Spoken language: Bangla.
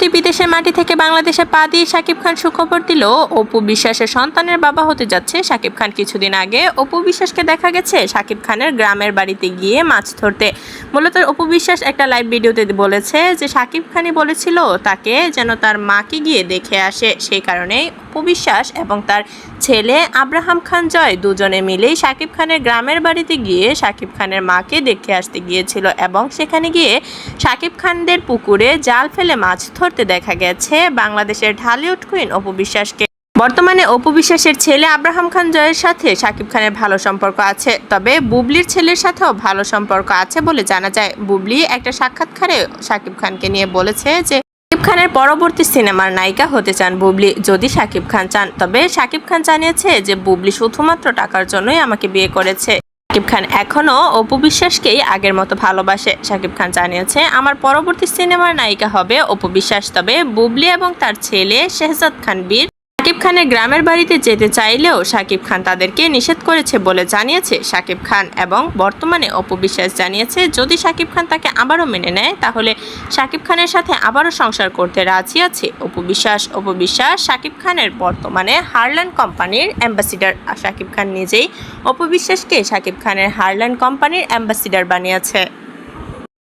সম্প্রতি বিদেশের মাটি থেকে বাংলাদেশে পা দিয়ে শাকিব খান সুখবর দিল। অপু বিশ্বাসের সন্তানের বাবা হতে যাচ্ছে শাকিব খান কিছুদিন আগে। অপু বিশ্বাসকে দেখা গেছে শাকিব খানের গ্রামের বাড়িতে গিয়ে মাছ ধরতে। মূলত অপু বিশ্বাস একটা লাইভ ভিডিওতে বলেছে যে, শাকিব খানই বলেছিল তাকে যেন তার মাকে গিয়ে দেখে আসে। সেই কারণেই অপু বিশ্বাস এবং তার ছেলে আব্রাহাম খান জয় দুজনে মিলেই শাকিব খানের গ্রামের বাড়িতে গিয়ে শাকিব খানের মাকে দেখে আসতে গিয়েছিল এবং সেখানে গিয়ে শাকিব খানদের পুকুরে জাল ফেলে মাছ ধরতে দেখা গেছে বাংলাদেশের ঢালিউড কুইন অপু বিশ্বাসকে। বর্তমানে অপু বিশ্বাসের ছেলে আব্রাহাম খান জয়ের সাথে শাকিব খানের ভালো সম্পর্ক আছে, তবে বুবলির ছেলের সাথেও ভালো সম্পর্ক আছে বলে জানা যায়। বুবলি একটা সাক্ষাৎকারে শাকিব খানকে নিয়ে বলেছে যে, শাকিব খানের পরবর্তী সিনেমার নায়িকা হতে চান বুবলি, যদি শাকিব খান চান। তবে শাকিব খান জানিয়েছে যে, বুবলি শুধুমাত্র টাকার জন্যই আমাকে বিয়ে করেছে। শাকিব খান এখনও অপু বিশ্বাসকেই আগের মতো ভালোবাসে। শাকিব খান জানিয়েছে, আমার পরবর্তী সিনেমার নায়িকা হবে অপু বিশ্বাস, তবে বুবলি এবং তার ছেলে শেহজাদ খান বীর। শাকিব খানের গ্রামের বাড়িতে যেতে চাইলেও শাকিব খান তাদেরকে নিষেধ করেছে বলে জানিয়েছে শাকিব খান এবং বর্তমানে অপু বিশ্বাস জানিয়েছে, যদি শাকিব খান তাকে আবারও মেনে নেয়, তাহলে শাকিব খানের সাথে আবারও সংসার করতে রাজি আছে। অপু বিশ্বাস অপু বিশ্বাস শাকিব খানের বর্তমানে হারল্যান্ড কোম্পানির অ্যাম্বাসিডার। শাকিব খান নিজেই অপু বিশ্বাসকে শাকিব খানের হারল্যান্ড কোম্পানির অ্যাম্বাসিডার বানিয়েছে।